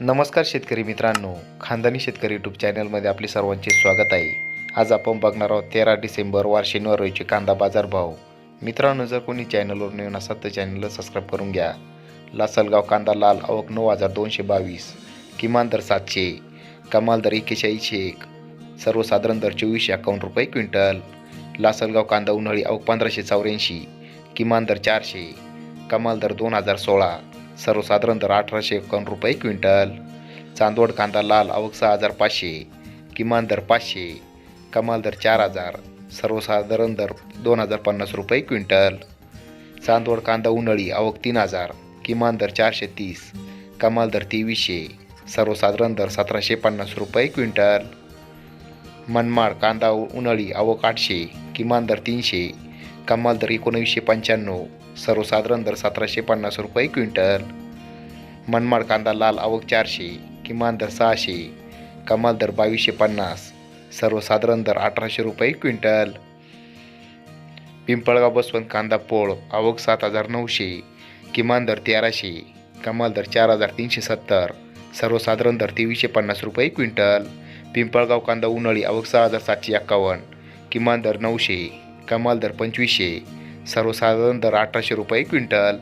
नमस्कार शेतकरी मित्रांनो खानदानी शेतकरी यूट्यूब चॅनलमध्ये आपले सर्वांचे स्वागत आहे. आज आपण बघणार आहोत तेरा डिसेंबर वार शनिवार रोजीचे कांदा बाजार भाव. मित्रांनो जर कोणी चॅनलवर नवीन असाल तर चॅनलला सबस्क्राईब करून घ्या. लासलगाव कांदा लाल आवक नऊ हजार दोनशे बावीस किमान दर सातशे कमाल दर एक्केचाळीसशे एक सर्वसाधारण दर चोवीसशे अकावन्न रुपये क्विंटल. लासलगाव कांदा उन्हाळी आवक पंधराशे चौऱ्याऐंशी किमान दर चारशे कमाल दर दोन हजार सोळा सर्वसाधारण दर अठराशे एकावन्न रुपये क्विंटल. चांदवड कांदा लाल आवक सहा हजार पाचशे. किमान दर पाचशे. कमाल दर चार हजार. सर्वसाधारण दर दोन हजार पन्नास रुपये क्विंटल. चांदवड कांदा उन्हाळी आवक तीन हजार. किमान दर चारशे तीस. कमाल दर तेवीसशे. सर्वसाधारण दर सतराशे पन्नास रुपये क्विंटल. मनमाड कांदा उन्हाळी आवक आठशे किमान दर तीनशे कमाल दर एकोणावीसशे पंच्याण्णव सर्वसाधारण दर सतराशे पन्नास रुपये क्विंटल. मनमाड कांदा लाल आवक चारशे किमान दर सहाशे कमाल दर बावीसशे पन्नास सर्वसाधारण दर अठराशे रुपये क्विंटल. पिंपळगाव बसवंत कांदा पोळ आवक सात हजार नऊशे किमान दर तेराशे कमाल दर चार हजार तीनशे सत्तर सर्वसाधारण दर तेवीसशे पन्नास रुपये क्विंटल. पिंपळगाव कांदा उन्हाळी आवक सहा हजार सातशे एक्कावन्न. किमान दर नऊशे कमाल दर पंचवीसशे. सर्वसाधारण दर अठराशे रुपये क्विंटल.